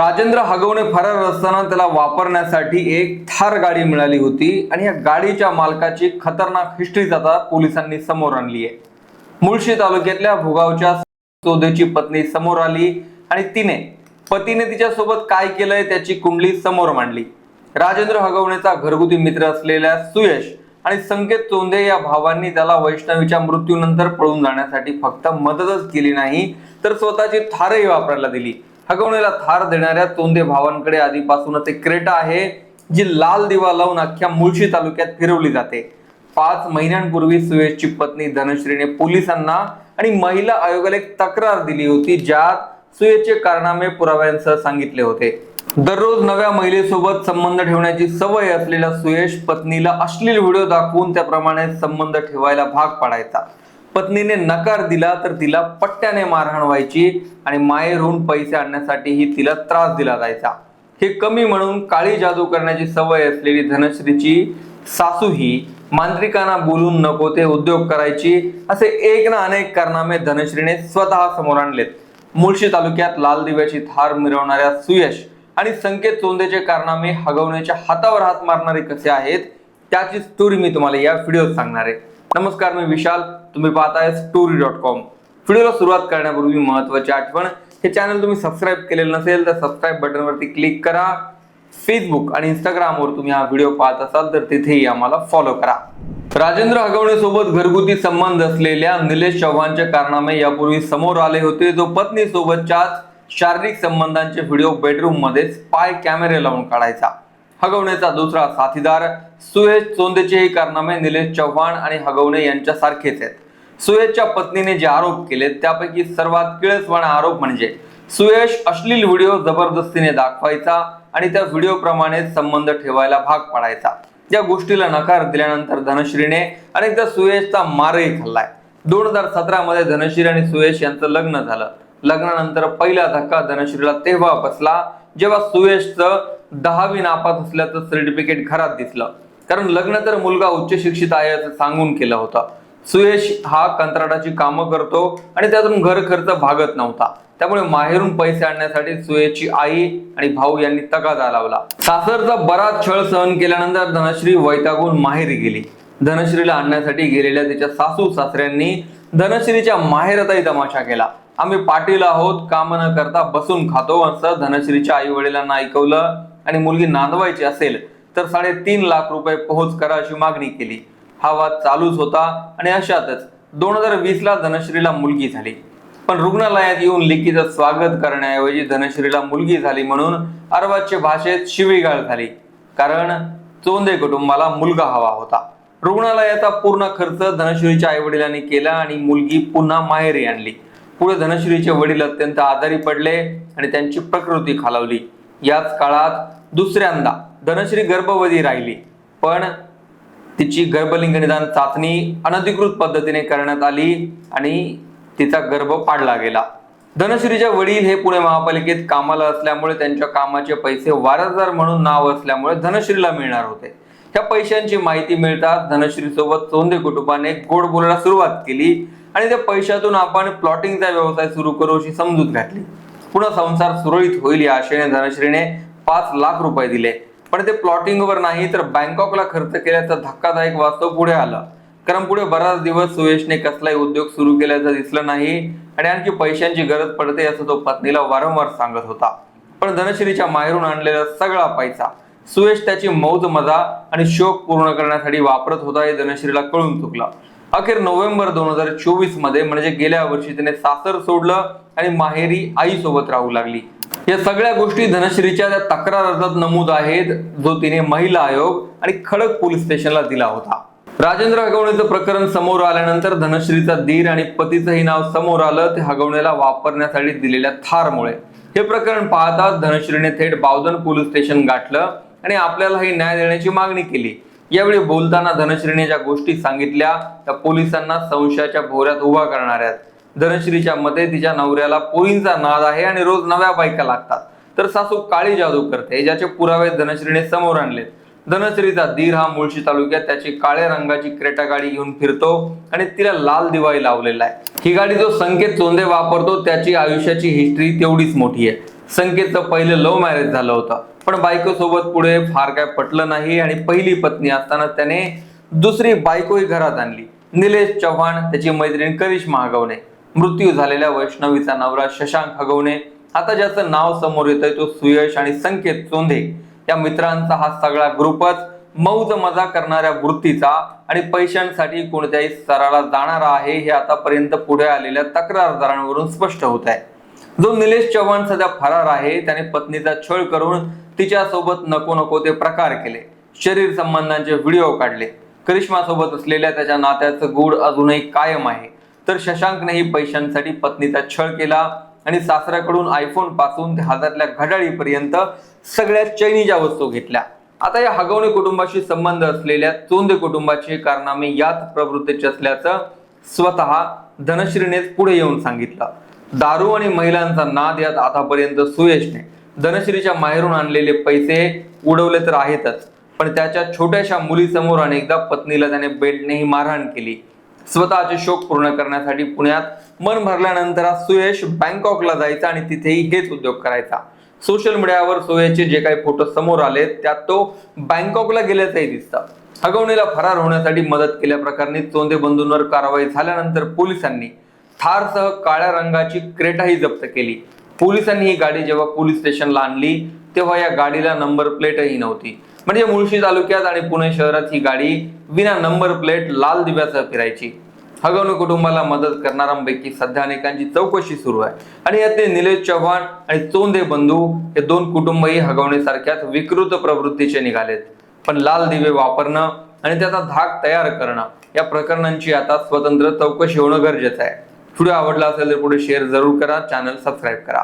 राजेंद्र हगवणे फरार असताना त्याला वापरण्यासाठी एक थार गाडी मिळाली होती आणि या गाडीच्या मालकाची खतरनाक हिस्ट्रीच आता पोलिसांनी समोर आणली आहे. मुळशी तालुक्यातल्या भुगावच्या सोदेची पत्नी समोर आली आणि तिने पतीने तिच्यासोबत काय केलंय त्याची कुंडली समोर मांडली. राजेंद्र हगवणेचा घरगुती मित्र असलेल्या सुयश आणि संकेत चोंदे या भावांनी त्याला वैष्णवीच्या मृत्यूनंतर पळून जाण्यासाठी फक्त मदतच केली नाही तर स्वतःची थारही वापरायला दिली. हगवणेला थार देणाऱ्या तोंदे भावांकडे आधीपासूनच एक क्रेटा आहे जी लाल दिवा लावून अख्ख्या मुळशी तालुक्यात फिरवली जाते. पाच महिन्यांपूर्वी सुयशची पत्नी धनश्रीने पोलिसांना आणि महिला आयोगाला एक तक्रार दिली होती ज्यात सुयशचे कारनामे पुराव्यांसह सांगितले होते. दररोज नव्या महिलेसोबत संबंध ठेवण्याची सवय असलेला सुयश पत्नीला अश्लील व्हिडिओ दाखवून त्याप्रमाणे संबंध ठेवायला भाग पाडायचा. पत्नीने नकार दिला तर तिला पट्ट्याने मारहाण व्हायची आणि माहेरहून पैसे आणण्यासाठीही तिला त्रास दिला जायचा. हे कमी म्हणून काळी जादू करण्याची सवय असलेली धनश्रीची सासू ही मांत्रिकांना बोलून नको ते उद्योग करायची असे एक ना अनेक कारनामे धनश्रीने स्वतः समोर आणलेत. मुळशी तालुक्यात लाल दिव्याची थार मिरवणाऱ्या सुयश आणि संकेत चोंदेचे कारनामे हगवण्याच्या हातावर हात मारणारे कसे आहेत त्याची स्टोरी मी तुम्हाला या व्हिडिओत सांगणार आहे. नमस्कार मी विशाल. तुम्ही पाहताय स्टोरी डॉट कॉम व्हिडिओला सुरुवात करण्यापूर्वी महत्वाची आठवण हे चॅनल तुम्ही सबस्क्राईब केलेलं नसेल तर सबस्क्राईब बटनवरती क्लिक करा. फेसबुक आणि इंस्टाग्रामवर तुम्ही हा व्हिडिओ पाहत असाल तर तिथेही आम्हाला फॉलो करा. राजेंद्र हगवणेसोबत घरगुती संबंध असलेल्या निलेश चव्हाणचे कारनामे यापूर्वी समोर आले होते. जो पत्नीसोबतच्याच शारीरिक संबंधांचे व्हिडिओ बेडरूममध्ये स्पाय कॅमेरे लावून काढायचा. हगवणेचा दुसरा साथीदार सुयश चोंदेचेही कारनामे निलेश चव्हाण आणि हगवणे यांच्यासारखेच आहेत. सुयशच्या पत्नीने जे आरोप केले त्यापैकी सर्वात किळसवाणा आरोप म्हणजे सुयश अश्लील व्हिडिओ जबरदस्तीने दाखवायचा आणि त्या व्हिडिओ प्रमाणे संबंध ठेवायला भाग पाडायचा. या गोष्टीला नकार दिल्यानंतर धनश्रीने अनेकदा सुयशचा मारही खाल्लाय. दोन हजार सतरा मध्ये धनश्री आणि सुयश यांचं लग्न झालं. लग्नानंतर पहिला धक्का धनश्रीला तेव्हा बसला जेव्हा सुयशचं दहावी नापास असल्याचं सर्टिफिकेट घरात दिसलं. कारण लग्न तर मुलगा उच्च शिक्षित आहे असं सांगून केलं होतं. सुयश हा कंत्राटाची कामं करतो आणि त्यातून घर खर्च भागत नव्हता. त्यामुळे माहेरून पैसे आणण्यासाठी सुयशची आई आणि भाऊ यांनी तगादा लावला. सासरचा बराच छळ सहन केल्यानंतर धनश्री वैतागून माहेरी गेली. धनश्रीला आणण्यासाठी गेलेल्या तिच्या सासू सासऱ्यांनी धनश्रीच्या माहेरातही तमाशा केला. आम्ही पाटील आहोत काम न करता बसून खातो असं धनश्रीच्या आई वडिलांना ऐकवलं. आणि मुलगी नांदवायची असेल तर साडेतीन लाख रुपये पोहोच करा अशी मागणी केली. हा वाद चालूच होता आणि अशातच दोन हजार वीस ला धनश्रीला मुलगी झाली. पण रुग्णालयात येऊन लिखीचं स्वागत करण्याऐवजी धनश्रीला मुलगी झाली म्हणून अरबाजच्या भाषेत शिवीगाळ झाली. कारण चोंदे कुटुंबाला मुलगा हवा होता. रुग्णालयाचा पूर्ण खर्च धनश्रीच्या आई वडिलांनी केला आणि मुलगी पुन्हा माहेरी आणली. पुढे धनश्रीचे वडील अत्यंत आजारी पडले आणि त्यांची प्रकृती खालावली. याच काळात दुसऱ्यांदा धनश्री गर्भवती राहिली. पण तिची गर्भलिंग निदान चाचणी अनधिकृत पद्धतीने करण्यात आली आणि तिचा गर्भ पाडला गेला. धनश्रीचे वडील हे पुणे महापालिकेत कामाला असल्यामुळे त्यांच्या कामाचे पैसे वारसदार म्हणून नाव असल्यामुळे धनश्रीला मिळणार होते. त्या पैशांची माहिती मिळताच धनश्री सोबत कुटुंबाने गोड बोलायला सुरुवात केली आणि त्या पैशातून आपण प्लॉटिंगचा व्यवसाय सुरू करू अशी समजूत घातली. पुन्हा संसार सुरळीत होईल या आशेने धनश्रीने पाच लाख रुपये दिले. पण ते प्लॉटिंगवर नाही तर बँकॉकला खर्च केल्याचा धक्कादायक वास्तव पुढे आलं. कारण पुढे बराच दिवस सुयशने कसलाही उद्योग सुरू केल्याचं दिसलं नाही आणि आणखी पैशांची गरज पडते असं तो पत्नीला वारंवार सांगत होता. पण धनश्रीच्या माहेरून आणलेला सगळा पैसा सुयश त्याची मौज मजा आणि शोक पूर्ण करण्यासाठी वापरत होता हे धनश्रीला कळून चुकलं. अखेर नोव्हेंबर दोन हजार चोवीसमध्ये म्हणजे गेल्या वर्षी तिने सासर सोडलं आणि माहेरी आई सोबत राहू लागली. या सगळ्या गोष्टी धनश्रीच्या त्या तक्रार अर्जात नमूद आहेत जो तिने महिला आयोग आणि खडक पोलीस स्टेशनला दिला होता. राजेंद्र हगवणेचं प्रकरण समोर आल्यानंतर धनश्रीचा दीर आणि पतीचंही नाव समोर आलं ते हगवणेला वापरण्यासाठी दिलेल्या थारमुळे. हे प्रकरण पाहताच धनश्रीने थेट बावधन पोलीस स्टेशन गाठलं आणि आपल्यालाही न्याय देण्याची मागणी केली. यावेळी बोलताना धनश्रीने ज्या गोष्टी सांगितल्या त्या पोलिसांना संशयाच्या भोवऱ्यात उभा करणाऱ्या आहेत. धनश्रीच्या मते तिच्या नवऱ्याला पोरींचा नाद आहे आणि रोज नव्या बायका लागतात. तर सासू काळी जादू करते ज्याचे पुरावे धनश्रीने समोर आणलेत. धनश्रीचा दीर हा मुळशी तालुक्यात त्याची काळ्या रंगाची क्रेटा गाडी घेऊन फिरतो आणि तिला लाल दिवाळी लावलेला आहे. ही गाडी जो संकेत चोंदे वापरतो त्याची आयुष्याची हिस्ट्री तेवढीच मोठी आहे. संकेतचं पहिलं लव्ह मॅरेज झालं होतं. पण बायको सोबत पुढे फार काय पटलं नाही आणि पहिली पत्नी असताना त्याने दुसरी बायकोही घरात आणली. निलेश चव्हाण त्याची मैत्रीण करिश्मा हगवणे. मृत्यू झालेल्या वैष्णवीचा नवरा शशांक हगवणे. आता ज्याचं नाव समोर येतंय तो सुयश आणि संकेत चोंधे. या मित्रांचा हा सगळा ग्रुपच मौज मजा करणाऱ्या वृत्तीचा आणि पैशांसाठी कोणत्याही स्तराला जाणारा आहे हे आतापर्यंत पुढे आलेल्या तक्रारदारांवरून स्पष्ट होत आहे जो निलेश चव्हाण सध्या फरार आहे त्याने पत्नीचा छळ करून तिच्या सोबत नको नको ते प्रकार केले. शरीर संबंधांचे व्हिडिओ काढले. करिश्मा सोबत असलेल्या त्याच्या नात्याचं गूढ अजूनही कायम आहे. तर शशांकनेही पैशांसाठी पत्नीचा छळ केला आणि सासऱ्याकडून आयफोनपासून ते हातातल्या घड्याळीपर्यंत सगळ्या चैनीच्या वस्तू घेतल्या. आता या हगवणे कुटुंबाशी संबंध असलेल्या चोंदे कुटुंबाचे कारनामे याच प्रवृत्तीचे असल्याचं स्वतः धनश्रीनेच पुढे येऊन सांगितलं. दारू आणि महिलांचा नाद यात आतापर्यंत सुयशने. धनश्रीच्या माहेरून आणलेले पैसे उडवले तर आहेतच पण त्याच्या छोट्याशा मुलीसमोर अनेकदा पत्नीला त्याने बेटनेही मारहाण केली. स्वतःचे शोक पूर्ण करण्यासाठी पुण्यात मन भरल्यानंतर आज सुयश बँकॉकला जायचा आणि तिथेही हेच उद्योग करायचा. सोशल मीडियावर सुयशचे जे काही फोटो समोर आले त्यात तो बँकॉकला गेल्याचंही दिसतं. हगवणीला फरार होण्यासाठी मदत केल्याप्रकरणी चोंदे बंधूंवर कारवाई झाल्यानंतर पोलिसांनी थारसह काळ्या रंगाची क्रेटाही जप्त केली. पोलिसांनी ही गाडी जेव्हा पोलीस स्टेशनला आणली तेव्हा या गाडीला नंबर प्लेटही नव्हती. म्हणजे मुळशी तालुक्यात आणि पुणे शहरात ही गाडी विना नंबर प्लेट लाल दिव्यासह फिरायची. हगवणे कुटुंबाला मदत करणाऱ्यांपैकी सध्या अनेकांची चौकशी सुरू आहे. आणि यातले निलेश चव्हाण आणि चोंदे बंधू हे दोन कुटुंबही हगवणेसारख्याच विकृत प्रवृत्तीचे निघालेत. पण लाल दिवे वापरणं आणि त्याचा धाक तयार करणं या प्रकरणांची आता स्वतंत्र चौकशी होणं गरजेचं आहे. व्हिडिओ आवडला असेल तर पुढे शेअर जरूर करा. चॅनल सबस्क्राईब करा.